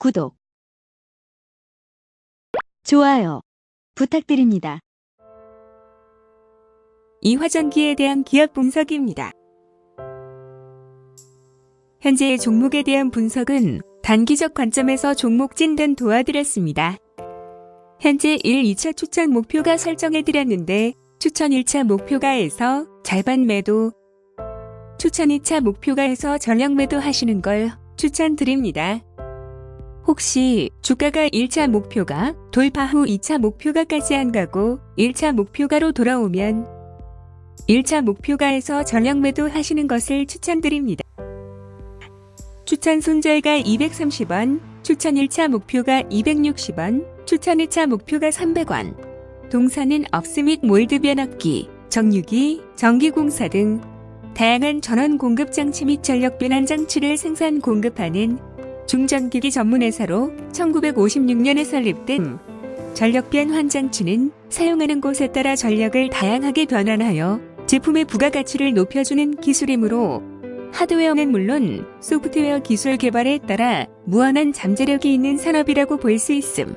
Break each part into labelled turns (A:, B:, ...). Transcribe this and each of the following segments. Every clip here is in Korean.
A: 구독, 좋아요 부탁드립니다.
B: 이 화전기에 대한 기업 분석입니다. 현재의 종목에 대한 분석은 단기적 관점에서 종목 진단 도와드렸습니다. 현재 1, 2차 추천 목표가 설정해드렸는데 추천 1차 목표가에서 잘반 매도, 추천 2차 목표가에서 전량 매도 하시는 걸 추천드립니다. 혹시 주가가 1차 목표가 돌파 후 2차 목표가까지 안 가고 1차 목표가로 돌아오면 1차 목표가에서 전량 매도 하시는 것을 추천드립니다. 추천 손절가 230원, 추천 1차 목표가 260원, 추천 2차 목표가 300원. 동사는 업스 및 몰드 변압기, 정유기, 전기공사 등 다양한 전원 공급 장치 및 전력 변환 장치를 생산 공급하는 중전기기 전문회사로 1956년에 설립된 전력 변 환 장치는 사용하는 곳에 따라 전력을 다양하게 변환하여 제품의 부가가치를 높여주는 기술이므로 하드웨어는 물론 소프트웨어 기술 개발에 따라 무한한 잠재력이 있는 산업이라고 볼 수 있음.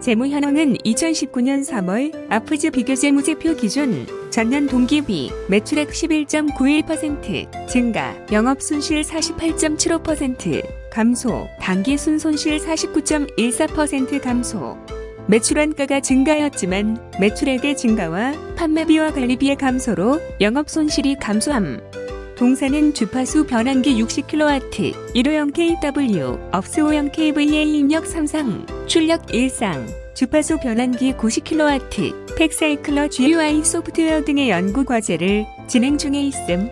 B: 재무 현황은 2019년 3월 아프즈 비교 재무제표 기준 전년 동기비 매출액 11.91% 증가, 영업 손실 48.75% 감소, 당기 순손실 49.14% 감소. 매출원가가 증가하였지만 매출액의 증가와 판매비와 관리비의 감소로 영업 손실이 감소함. 동사는 주파수 변환기 60kW, 1호형 KW, 업스호형 KVA 입력 3상, 출력 1상, 주파수 변환기 90kW, 팩사이클러 GUI 소프트웨어 등의 연구 과제를 진행 중에 있음.